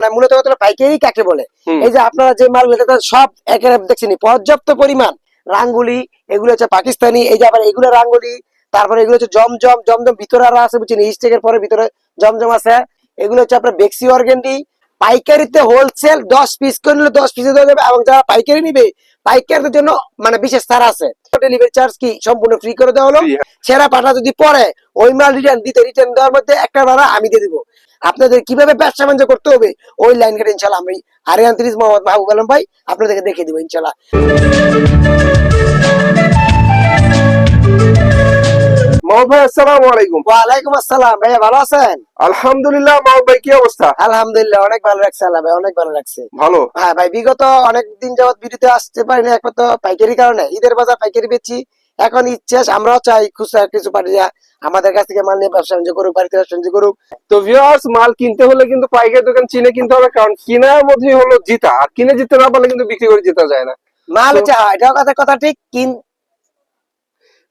মানে মূলত কথা পাইকারি কাকে বলে? এই যে আপনারা যে মাল সব একেবারে দেখছেন পর্যাপ্ত পরিমাণ রাঙ্গুলি এগুলো হচ্ছে পাকিস্তানি এই যে আবার এগুলো রাঙ্গুলি তারপরে এগুলো হচ্ছে জমজম জমজম ভিতরে আরও আছে বুঝছেন স্টেকের পরে ভিতরে জমজম আছে। এগুলো হচ্ছে আপনার বেক্সি অর্গেন্ডি পাইকারিতে হোলসেল দশ পিস করে নিলে দশ পিসে দেওয়া যাবে এবং যারা পাইকারি নিবে পাইকারদের জন্য মানে বিশেষ ছাড় আছে। ডেলিভারি চার্জ কি সম্পূর্ণ ফ্রি করে দেওয়া হলো। হ্যাঁ। ছেঁড়া পাটা যদি পরে ওই মাল রিটার্ন দিতে রিটার্ন দেওয়ার মধ্যে একটা ভাড়া আমি দিয়ে দিব। আপনাদের কীভাবে ব্যবসা বাণিজ্য করতে হবে ওই লাইন কেটে ইনশাল্লাহ আমি আরিয়ান তিরিশ মোহাম্মদ মাহবুব আলম ভাই আপনাদেরকে দেখিয়ে দিব ইনশাল্লাহ। মাহমুদ ভাই আসসালামু আলাইকুম। আসসালাম ভাইয়া ভালো আছেন? আলহামদুলিল্লাহ ভাই কি অবস্থা? আলহামদুলিল্লাহ অনেক ভালো রাখছে আল্লাহ ভাই অনেক ভালো রাখছে ভালো। হ্যাঁ ভাই বিগত অনেক দিন যাবত বিরুদ্ধে আসতে একমাত্র পাইকারি কারণে। ঈদের বাজার পাইকারি বেচছি এখন ইচ্ছে আছে, আমরাও চাই খুচরা কিছু পাঠিয়ে আমাদের কাছ থেকে মাল নিয়ে ব্যবসা বাণিজ্য করুক বাড়িতে ব্যবসা বাণিজ্য করুক। তো ভিউয়ার্স মাল কিনতে হলে কিন্তু পাইকারি দোকান চিনে কিনতে হবে কারণ কেনার মধ্যেই হলো জিতা। আর কিনে জিততে না পারলে কিন্তু বিক্রি করে জিতা যায় না। মাল হচ্ছে হ্যাঁ, এটাও কথা কথা ঠিক কিন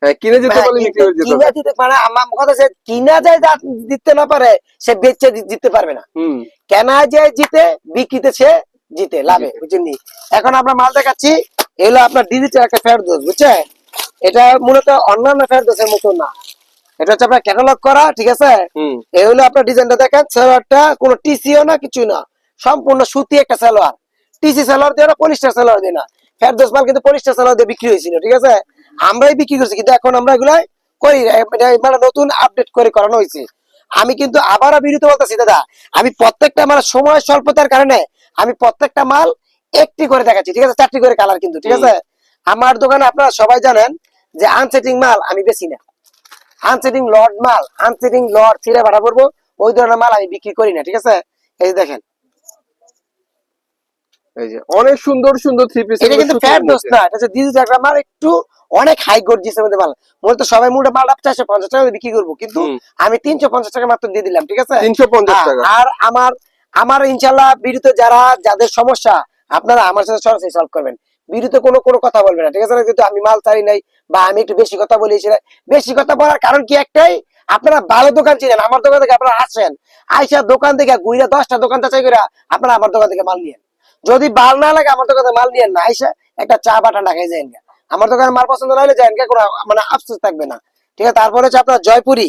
হ্যাঁ কিনে হ্যাঁ, পারলে বিক্রি করে জিতা কিনা দিতে আমার কথা হচ্ছে কিনা যায় যা দিতে না পারে সে বেচে দি- জিততে পারবে না। হুম। কেনা যায় জিতে বিক্রিতে সে জিতে লাভে বুঝছেন এখন আমরা মাল দেখাচ্ছি এগুলো আপনার ডিজিটাল একটা দোষ বুঝছেন? এটা মূলত অন্যান্য ফেয়ার দোষের মতো না। এটা হচ্ছে আপনার ক্যাটালগ করা ঠিক আছে? এই হলো আপনার ডিজাইনটা দেখেন সালোয়ারটা কোনো টিসিও না কিছু না। সম্পূর্ণ সুতি একটা সালোয়ার। টিসি সালোয়ার দিয়ে না পলিস্টার সালোয়ার দিয়ে না। ফেরদোস মাল কিন্তু পলিস্টার সালোয়ার দিয়ে বিক্রি হয়েছিল ঠিক আছে? আমরাই বিক্রি করছি কিন্তু এখন আমরা এগুলো করি এটা মানে নতুন আপডেট করে করানো হয়েছে। আমি কিন্তু আবারও বিরত বলতেছি দাদা আমি প্রত্যেকটা মানে সময় স্বল্পতার কারণে আমি প্রত্যেকটা মাল একটি করে দেখাচ্ছি ঠিক আছে? চারটি করে কালার কিন্তু ঠিক আছে? আমার দোকানে আপনারা সবাই জানেন যে আনসেটিং মাল আমি বেশি না। আনসেটিং লর্ড মাল আনসেটিং লর্ড ছিঁড়ে ভাড়া করব ওই ধরনের মাল আমি বিক্রি করি না ঠিক আছে? এই যে দেখেন। এই যে অনেক সুন্দর সুন্দর থ্রি পিস এটা কিন্তু ফ্যাট দোষ না এটা হচ্ছে ডিজিটাল মাল একটু অনেক হাই গর্জিসের মধ্যে মাল। মূলত সবাই মাল চারশো পঞ্চাশ টাকা বিক্রি করব কিন্তু আমি তিনশো পঞ্চাশ টাকা মাত্র দিয়ে দিলাম ঠিক আছে? তিনশো পঞ্চাশ হ্যাঁ, টাকা। আর আমার আমার ইনশাল্লাহ বিরুদ্ধে যারা যাদের সমস্যা আপনারা আমার সাথে সরাসরি সলভ করবেন। বিরুদ্ধে কোনো কোনো কথা বলবেন না ঠিক আছে? কিন্তু আমি মাল চাই নাই বা আমি একটু বেশি কথা বলি বেশি কথা বলার কারণ কি একটাই? আপনারা ভালো দোকান চিনেন আমার দোকান থেকে আপনারা আসেন আইসা দোকান থেকে ঘুরে দশটা দোকান চাই করে আপনারা আমার দোকান থেকে মাল নিয়েন। যদি ভালো না লাগে আমার দোকানে মাল নিয়েন না আইসা একটা চা বা ঠান্ডা খাই যায়েন গা। আমার দোকানে মাল পছন্দ না হলে যায়েন গা, কোনো মানে আফসোস থাকবে না। ঠিক আছে? তারপরে হচ্ছে আপনার জয়পুরি।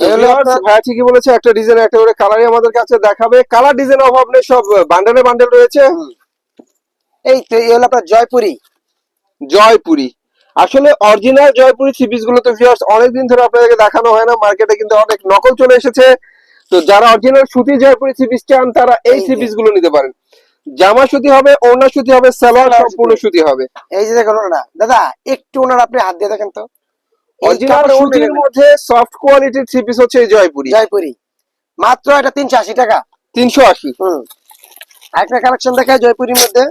ভাইয়া ঠিকই বলেছে একটা ডিজাইন একটা করে কালারই আমাদের কাছে দেখাবে। কালার ডিজাইন অভাব নেই সব বান্ডেলে বান্ডেল রয়েছে। এই হলো আপনার জয়পুরি। জয়পুরি। আসলে অরিজিনাল জয়পুরি গুলো তো ভিউয়ার্স অনেকদিন ধরে আপনাদেরকে দেখানো হয় না মার্কেটে কিন্তু অনেক নকল চলে এসেছে। তো যারা অরিজিনাল সুতি জয়পুরি পিস চান তারা এই পিসগুলো নিতে পারেন। জামা সুতি হবে ওড়না সুতি হবে সালোয়ার সম্পূর্ণ সুতি। হবে। এই যে দেখুন ওনারা। দাদা একটু ওনার আপনি হাত দিয়ে দেখেন তো। অরিজিনাল সুতির। মধ্যে সফট কোয়ালিটির থ্রি পিস হচ্ছে জয়পুরি। জয়পুরি। মাত্র এটা তিনশো আশি টাকা। তিনশো আশি। হুম। একটা কালেকশন দেখায় জয়পুরির মধ্যে।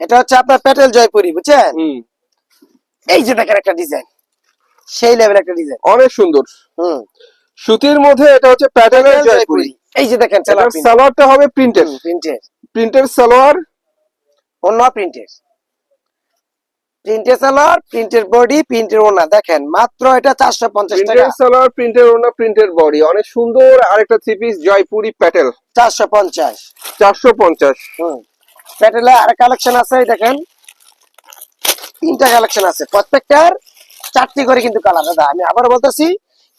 এটা হচ্ছে আপনার প্যাটেল জয়পুরি বুঝছেন? হুম। এই যে দেখেন একটা ডিজাইন সেই লেভেল একটা ডিজাইন অনেক সুন্দর। হুম। সুতির মধ্যে এটা হচ্ছে প্যাটার্নের জয়পুরি। এই যে দেখেন সালোয়ারটা হবে প্রিন্টেড প্রিন্টের সালোয়ার? অন্য প্রিন্টের প্রিন্টের সালোয়ার প্রিন্টের বডি প্রিন্টের ওনা দেখেন মাত্র এটা চারশো পঞ্চাশ টাকা। প্রিন্টের সালোয়ার প্রিন্টের ওনা প্রিন্টের বডি অনেক সুন্দর আরেকটা থ্রি পিস জয়পুরি প্যাটেল। চারশো পঞ্চাশ। চারশো পঞ্চাশ। হুম। প্যাটেলে আর কালেকশন আছে দেখেন। তিনটা কালেকশন আছে। প্রত্যেকটার চারটি করে কিন্তু কালার দাদা আমি আবার বলতেছি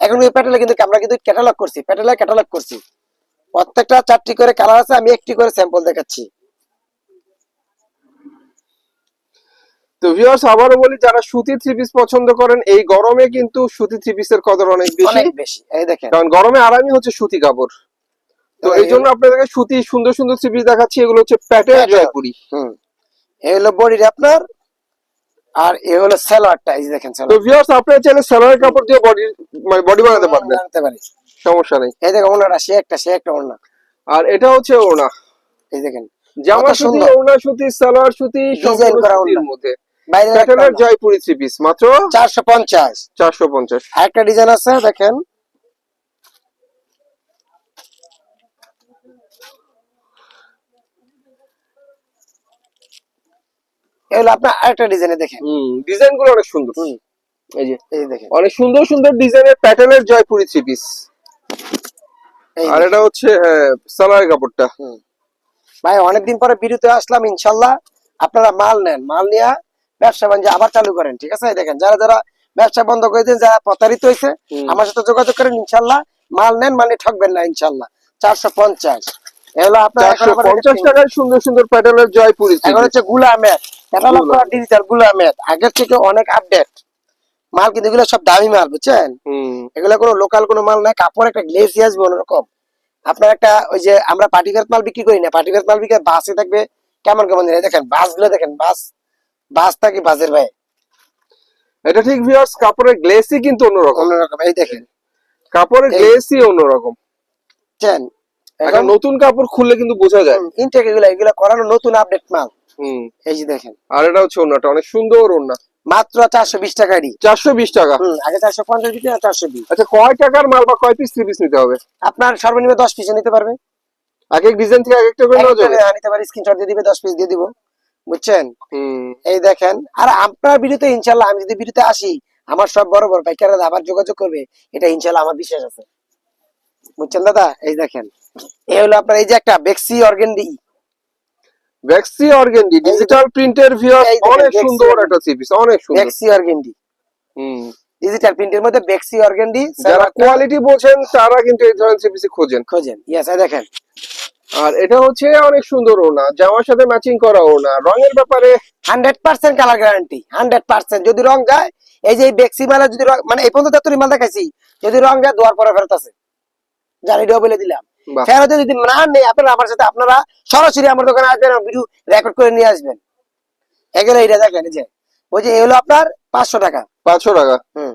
এখন ওই প্যাটেলে কিন্তু আমরা কিন্তু ক্যাটালগ করছি। প্যাটেলে ক্যাটালগ করছি। প্রত্যেকটা চারটি করে কালার আছে আমি একটি করে স্যাম্পল দেখাচ্ছি। তো ভিউয়ার্স আবারও বলি যারা সুতি থ্রি পিস পছন্দ করেন এই গরমে কিন্তু সুতি থ্রি পিসের কদর অনেক বেশি। অনেক বেশি এই দেখেন। কারণ গরমে আরামই হচ্ছে সুতি কাপড়। তো এই জন্য আপনাদেরকে সুতি সুন্দর সুন্দর থ্রি পিস দেখাচ্ছি এগুলো হচ্ছে প্যাটেল। জয়পুরি। হুম। এই হলো বডির আপনার আর এ হলো সালোয়ারটা এই দেখেন তো সালোয়ার ভিউয়ার্স আপনারা চাইলে সালোয়ার কাপড় দিয়ে বডি মানে বডি বানাতে পারবেন। বানাতে পারি। সমস্যা নেই। এই দেখেন ওনারা সে একটা সে একটা ওনা আর এটা হচ্ছে ওনা এই দেখেন জামা সুতি ওনা সুতি সালোয়ার সুতি ডিজাইন করা ওনার মধ্যে। বাইরে জয়পুরি থ্রি পিস মাত্র চারশো পঞ্চাশ। চারশো পঞ্চাশ। আরেকটা ডিজাইন আছে দেখেন। এগুলো আপনার আরেকটা ডিজাইনে দেখেন। ডিজাইনগুলো অনেক সুন্দর। এই যে এই দেখেন। অনেক সুন্দর সুন্দর ডিজাইনের প্যাটার্নের জয়পুরি থ্রি পিস আর এটা হচ্ছে সালোয়ার কাপড়টা। ভাই অনেকদিন পরে বিরুতে আসলাম ইনশাল্লাহ। আপনারা মাল নেন মাল নিয়ে ব্যবসা বাণিজ্য আবার চালু করেন ঠিক আছে? দেখেন যারা যারা ব্যবসা বন্ধ করে দিন যারা প্রতারিত হয়েছে আমার সাথে যোগাযোগ করেন ইনশাল্লাহ। মাল নেন মানে ঠকবেন না ইনশাল্লাহ। চারশো পঞ্চাশ। এগুলো আপনার পঞ্চাশ টাকায় সুন্দর সুন্দর প্যাটার্নের জয়পুরি এখন হচ্ছে গুলা ম্যাট ক্যাটালগগুলা। ডিজিটালগুলা ম্যাট আগের থেকে অনেক আপডেট মাল কিন্তু এগুলো সব দামি মাল বুঝছেন? এগুলো কোনো লোকাল কোনো মাল না কাপড় একটা গ্লেসি আসবে অন্যরকম। আপনার একটা ওই যে আমরা পার্টিফেট মাল বিক্রি করি না পার্টিফেট মাল বিক্রি বাসে থাকবে কেমন কেমন দেখেন বাসগুলো দেখেন বাস বাস থাকে বাসের ভাই। এটা ঠিক ভিউয়ার্স কাপড়ের গ্লেসি কিন্তু অন্যরকম। অন্যরকম এই দেখেন। কাপড়ের গ্লেসি অন্যরকম। একটা এখন নতুন কাপড় খুললে কিন্তু বোঝা যায়। ইনটেক এগুলো এগুলো করানো নতুন আপডেট মাল। হুম। এই যে দেখেন। আর এটা হচ্ছে ওনাটা অনেক সুন্দর ওনা মাত্র চারশো বিশ টাকারই। চারশো বিশ টাকা? আগে চারশো পঞ্চাশ দিতে চারশো বিশ। আচ্ছা কয় টাকার মাল বা কয় পিস থ্রি পিস নিতে হবে? আপনার সর্বনিম্ন দশ পিসে নিতে পারবে। এক এক ডিজাইন থেকে এক একটা করে নেওয়া যাবে? নিতে পারি স্ক্রিনশট দিয়ে দিবে দশ পিস দিয়ে দিব। বুঝছেন? হুম। এই দেখেন আর আপনার ভিডিওতে ইনশাল্লাহ আমি যদি ভিডিওতে আসি আমার সব বড় বড় পাইকাররা আবার যোগাযোগ করবে এটা ইনশাল্লাহ আমার বিশ্বাস আছে। বুঝছেন দাদা? এই দেখেন। এই হলো আপনার এই যে একটা বেক্সি অর্গেন্ডি ভ্যাক্সি অর্গেন্ডি ডিজিটাল প্রিন্টের ভিউয়ার অনেক সুন্দর একটা থ্রি পিস অনেক সুন্দর। বেক্সি অর্গেন্ডি হুম। ডিজিটাল প্রিন্টের মধ্যে বেক্সি অর্গেন্ডি যারা কোয়ালিটি বোঝেন তারা কিন্তু এই ধরনের খোঁজেন। খোঁজেন ইয়েস এই দেখেন। আর এটা হচ্ছে অনেক সুন্দর ওনা জামার সাথে ম্যাচিং করা ওনা রঙের ব্যাপারে hundred percent colour guarantee hundred percent. যদি রং যায় এই যে বেক্সি মালা যদি মানে এই পর্যন্ত এতটি মাল দেখাইছি যদি রং যায় দুয়ার পরে ফেরত আছে। জানি বলে দিলাম। ফেরত যদি না নেই আপনারা আমার সাথে আপনারা সরাসরি আমার দোকানে আসবেন ভিডিও রেকর্ড করে নিয়ে আসবেন। এগুলো এটা দেখেন যে ওই যে এগুলো আপনার পাঁচশো টাকা। পাঁচশো টাকা। হুম।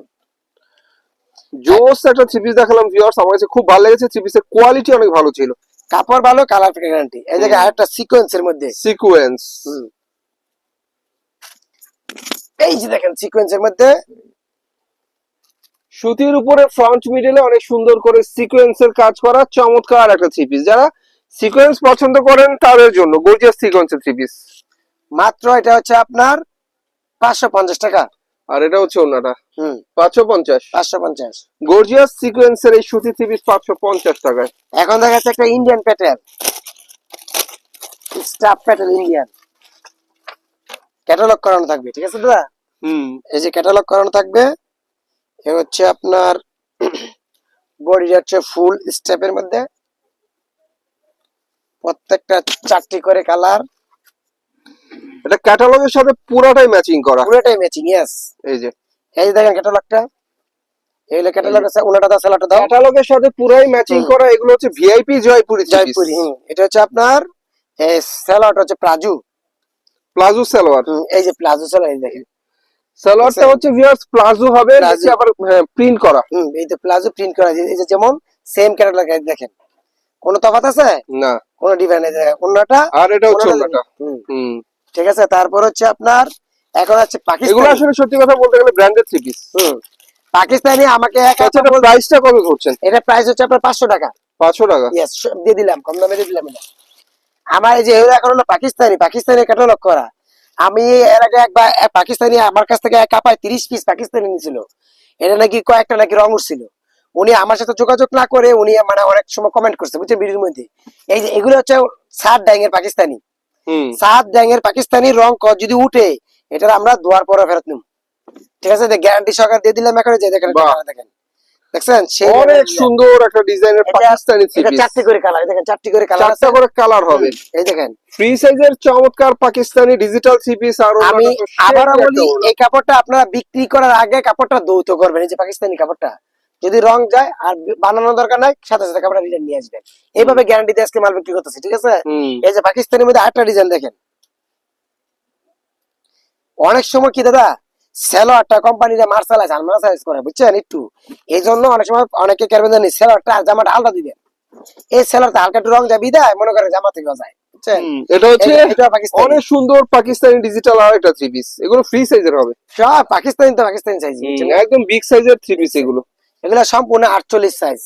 জোস একটা থ্রি পিস দেখালাম ভিউয়ার্স আমার কাছে খুব ভালো লেগেছে থ্রি পিসের কোয়ালিটি অনেক ভালো ছিল। কাপড় ভালো কালার গ্যারান্টি এই জায়গায় আরেকটা সিকোয়েন্সের মধ্যে। সিকুয়েন্স। এই যে দেখেন সিকোয়েন্সের মধ্যে সুতির উপরে ফ্রন্ট মিডলে অনেক সুন্দর করে সিকোয়েন্সের কাজ করা চমৎকার একটা থ্রি পিস যারা সিকোয়েন্স পছন্দ করেন তাদের জন্য গর্জিয়াস সিকোয়েন্সের থ্রি পিস মাত্র এটা হচ্ছে আপনার পাঁচশো পঞ্চাশ টাকা। আর এটা হচ্ছে ওনাটা। হুম। পাঁচশো পঞ্চাশ। পাঁচশো পঞ্চাশ। গর্জিয়াস সিকোয়েন্সের এই সুতি থ্রি পিস পাঁচশো পঞ্চাশ টাকায়। এখন দেখা যাচ্ছে একটা Indian Patel stuff Patel Indian catalogue করানো থাকবে ঠিক আছে দাদা? হুম। এই যে ক্যাটালগ করানো থাকবে এ হচ্ছে আপনার বডি হচ্ছে ফুল স্টেপের মধ্যে। প্রত্যেকটা চারটি করে কালার এটা ক্যাটালগের সাথে পুরাটাই ম্যাচিং করা। পুরোটাই ম্যাচিং ইয়েস এই যে। এই দেখেন ক্যাটালগটা এইগুলো ক্যাটালগ আছে উনাটা দাও স্যালাটা দাও। ক্যাটালগের সাথে পুরাই ম্যাচিং। করা এগুলো হচ্ছে ভিআইপি জয়পুরি জয়পুরি এটা হচ্ছে আপনার এই স্যালাড হচ্ছে প্লাজু। প্লাজো সালোয়ার। এই যে প্লাজো এই দেখেন। সালোয়ারটা। হচ্ছে ভিউয়ার্স প্লাজো হবে। নিচে আবার প্রিন্ট করা। হুম এই তো প্লাজো প্রিন্ট করা এই যে যেমন সেম ক্যাটালগ দেখেন। কোনো তফাৎ আছে? না। কোনো আছে আর এটা হচ্ছে হুম, ঠিক আছে তারপর হচ্ছে আপনার এখন এগুলো পাকিস্তানি। আসলে সত্যি কথা বলতে গেলে ব্র্যান্ডেড থ্রি পিস হুম, পাকিস্তানি আমাকে এক আচ্ছা প্রাইসটা কত ধরছেন এটা প্রাইস হচ্ছে আপনার পাঁচশো টাকা। পাঁচশো টাকা? ইয়েস দিয়ে দিলাম কম দামে দিয়ে দিলাম আমার এই যে এগুলো এখন হলো পাকিস্তানি পাকিস্তানি ক্যাটালগ করা। আমি এর আগে একবার পাকিস্তানি আমার কাছ থেকে এক কাপায় তিরিশ পিস পাকিস্তানি নিয়েছিল। এটা নাকি কয়েকটা নাকি রং উঠছিল উনি আমার সাথে যোগাযোগ না করে উনি মানে অনেক সময় কমেন্ট করছে বুঝছেন ভিডিওর মধ্যে। এই যে এগুলো হচ্ছে সাত ড্যাং এর পাকিস্তানি সাত ড্যাং এর পাকিস্তানি রং যদি উঠে এটা আমরা দুয়ার পরে ফেরত নিব। ঠিক আছে গ্যারান্টি সরকার দিয়ে দিলাম এখন যে দেখেন দেখেন। দেখছেন? অনেক সুন্দর একটা ডিজাইনের পাকিস্তানি থ্রি পিস চারটি করে কালার দেখেন চারটি করে কালার চারটা করে কালার হবে। এই দেখেন। ফ্রি সাইজের চমৎকার পাকিস্তানি ডিজিটাল থ্রি পিস আর আমি একটা বলি এই কাপড়টা আপনারা বিক্রি করার আগে কাপড়টা দৌত করবেন এই যে পাকিস্তানি কাপড়টা। যদি রং যায় আর বানানোর দরকার নাই সাথে সাথে কাপড়টা রিটার্ন নিয়ে আসবেন। এইভাবে গ্যারান্টি দিয়ে আজকে মাল বিক্রি করতেছি ঠিক আছে? এই যে পাকিস্তানের মধ্যে আরেকটা ডিজাইন দেখেন। অনেক সময় কি দাদা সেলোয়ারটা কোম্পানিরা মার্শালাইজ আর মার্শালাইজ করে বুঝছেন একটু? এই জন্য অনেক সময় অনেকে কেরবেন জানি সেলোয়ারটা আর জামাটা আলাদা দিবেন এই সেলোয়ারটা হালকা একটু রং মনে করে জামা থেকে যায় এটা হচ্ছে এই- এটা পাকিস্তানি। অনেক সুন্দর পাকিস্তানি ডিজিটাল আর একটা থ্রি পিস এগুলো ফ্রি সাইজের হবে। সব পাকিস্তানি তো পাকিস্তানি সাইজ একদম বিগ সাইজের থ্রি পিস এগুলো। এগুলো সম্পূর্ণ আটচল্লিশ সাইজ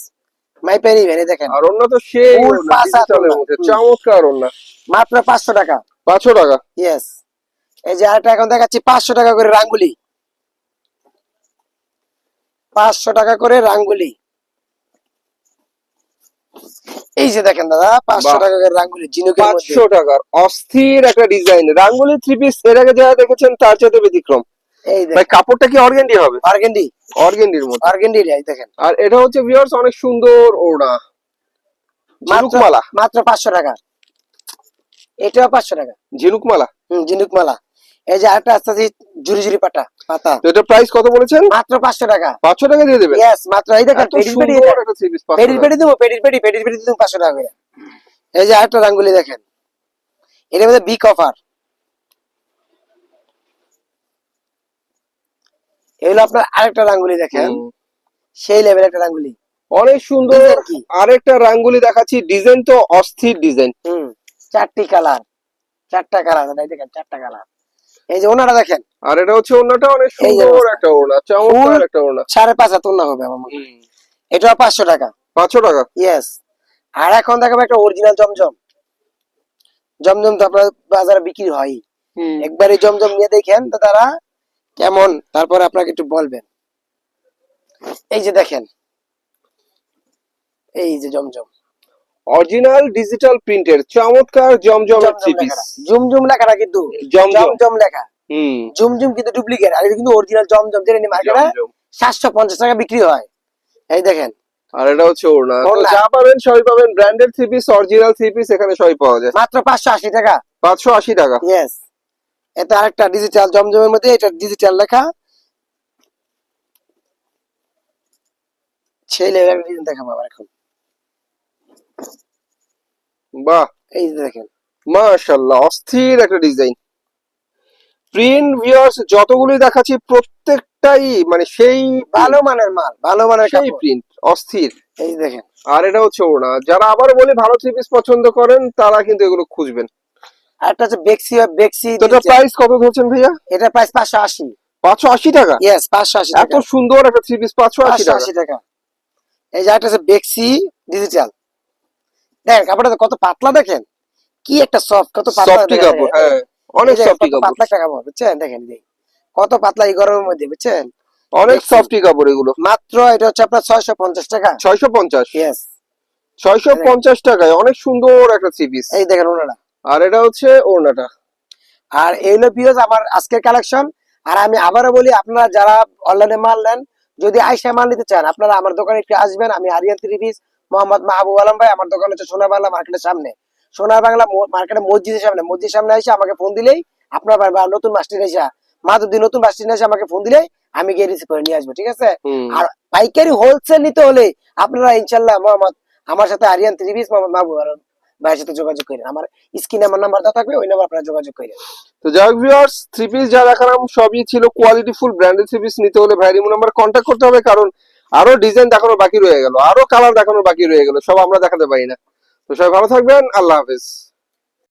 দেখেন। আর অন্য তো সেই। চমৎকার অন্য। মাত্র পাঁচশো টাকা। পাঁচশো টাকা? ইয়েস এই যে আরেকটা এখন দেখাচ্ছি পাঁচশো টাকা করে রাঙ্গুলি। পাঁচশো টাকা করে রাঙ্গুলি। এই যে দেখেন দাদা পাঁচশো টাকা করে রাঙ্গুলি জিনুকের পাঁচশো টাকার অস্থির একটা ডিজাইন। রাঙ্গুলি থ্রি পিস এর আগে যারা দেখেছেন তার চাইতে ব্যতিক্রম। ভাই কাপড়টা কি অর্গেন্ডি হবে? অর্গেন্ডি। অর্গেন্ডির মধ্যে অর্গেন্ডি এই দেখেন। আর এটা হচ্ছে ভিউয়ার্স অনেক সুন্দর ওড়না। মাত্র ঝিনুকমালা। মাত্র পাঁচশো টাকা। এটাও পাঁচশো টাকা। ঝিনুকমালা। হম জিনুক মালা এই যে আরেকটা আস্তে আস্তে জুরি জুরি পাটা পাতা। এটা প্রাইস কত বলেছেন? মাত্র পাঁচশো টাকা। পাঁচশো টাকা দিয়ে দেবেন? ইয়েস মাত্র। এই দেখেন পেডির পেডি পেডির পেডি দেবো পেডির পেডি পেডির পেডি দেবো পাঁচশো টাকা করে। এই যে আরেকটা রাঙ্গুলি দেখেন। এটার মধ্যে বিগ অফার এগুলো আপনার আরেকটা রাঙ্গুলি দেখেন। সেই লেভেল একটা রাঙ্গুলি। অনেক সুন্দর? আরেকটা রাঙ্গুলি দেখাচ্ছি। ডিজাইন তো অস্থির ডিজাইন। হুম চারটি কালার চারটা কালার দেখেন চারটা কালার এই যে ওনারা দেখেন। আর এটা হচ্ছে ওড়নাটা অনেক সুন্দর একটা ওড়না চমৎকার একটা ওড়না। সাড়ে পাঁচ হাত ওনা হবে আমার মনে। এটাও পাঁচশো টাকা। পাঁচশো টাকা? ইয়েস আর এখন দেখাবো একটা অরিজিনাল জমজম। জমজম তো আপনার বাজারে বিক্রি হয়। একবারই জমজম নিয়ে দেখেন তো তারা কেমন তারপর আপনাকে একটু বলবেন। এই যে দেখেন। এই যে জমজম। অরিজিনাল ডিজিটাল প্রিন্টের চমৎকার জমজমের থ্রি জমজম পিস। জুমজুম লেখাটা কিন্তু জমজম। লেখা। হুম। জুমজুম কিন্তু ডুপ্লিকেট আর এটা কিন্তু অরিজিনাল জমজম যেটা মার্কেটে জমজম। সাতশো পঞ্চাশ টাকা বিক্রি হয়। এই দেখেন। আর এটা হচ্ছে ওড়না। তো যা পাবেন সবই পাবেন branded three piece original three piece এখানে সবই পাওয়া যায়। মাত্র পাঁচশো আশি টাকা। পাঁচশো আশি টাকা। ইয়েস এটা আরেকটা ডিজিটাল জমজমের মধ্যে এটা ডিজিটাল লেখা। লেভেলের ডিজাইন দেখাবো আবার এখন। বাহ। এই যে দেখেন। মাশাল্লাহ অস্থির একটা ডিজাইন প্রিন্ট ভিউয়ার্স যতগুলি দেখাচ্ছি প্রত্যেকটাই মানে সেই ভালো মানের মাল ভালো মানের সেই প্রিন্ট অস্থির। এই দেখেন। আর এটা হচ্ছে ওড়না। যারা আবার বলি ভালো থ্রি পিস পছন্দ করেন তারা কিন্তু এগুলো খুঁজবেন। আর একটা হচ্ছে বেক্সি বেক্সি তো এটা প্রাইস কত ধরছেন ভাইয়া? এটা প্রাইস পাঁচশো আশি। পাঁচশো আশি টাকা? ইয়েস পাঁচশো আশি এত সুন্দর একটা থ্রি পিস পাঁচশো আশি পাঁচশো টাকা আশি টাকা। এই যে একটা হচ্ছে বেক্সি ডিজিটাল দেখেন কাপড়টা কত পাতলা দেখেন? কি একটা সফট কত পাতলা সফটি কাপড় হ্যাঁ অনেক এই যে কাপড়। পাতলা কাপড় বুঝছেন? দেখেন এই কত পাতলা এই গরমের মধ্যে বুঝছেন? অনেক। সফটি কাপড় এগুলো। মাত্র এটা হচ্ছে আপনার ছয়শো পঞ্চাশ টাকা। ছয়শো পঞ্চাশ? ইয়েস ছয়শো পঞ্চাশ টাকায় অনেক সুন্দর একটা থ্রি পিস এই দেখেন ওনারা আর এটা হচ্ছে ওড়নাটা। আর এইগুলো পিওজ আমার আজকের কালেকশন আর আমি আবারও বলি আপনারা যারা অনলাইনে মাল নেন যদি আইসা মাল নিতে চান আপনারা আমার দোকানে একটু আসবেন আমি আরিয়ান থ্রি পিস মোহাম্মদ মাহবুব আলম ভাই আমার দোকান হচ্ছে সোনার বাংলা মার্কেটের সামনে। সোনার বাংলা মার্কেটের মসজিদের সামনে। মসজিদের সামনে এসে আমাকে ফোন দিলেই আপনার নতুন মাস্টার এসে মাধবদী নতুন মাস্টার এসে আমাকে ফোন দিলেই আমি গিয়ে রিসিভ করে নিয়ে আসব ঠিক আছে? আর পাইকারি হোলসেল নিতে হলে আপনারা ইনশাল্লাহ মোহাম্মদ আমার সাথে আরিয়ান পিস মোহাম্মদ মাহবুব আলম ভাইয়ের সাথে যোগাযোগ করেন। আমার স্ক্রিনে আমার নাম্বার দেওয়া থাকবে ওই নাম্বার আপনারা যোগাযোগ করেন। তো যাই হোক ভিউয়ার্স থ্রি পিস যা দেখালাম সবই ছিল quality full branded three piece নিতে হলে ভাইয়ের নাম্বার কন্ট্যাক্ট করতে হবে কারণ আরও ডিজাইন দেখানো বাকি রয়ে গেল, আরও কালার দেখানো বাকি রয়ে গেল, সব আমরা দেখাতে পারি না। তো সবাই ভালো থাকবেন, আল্লাহ হাফেজ।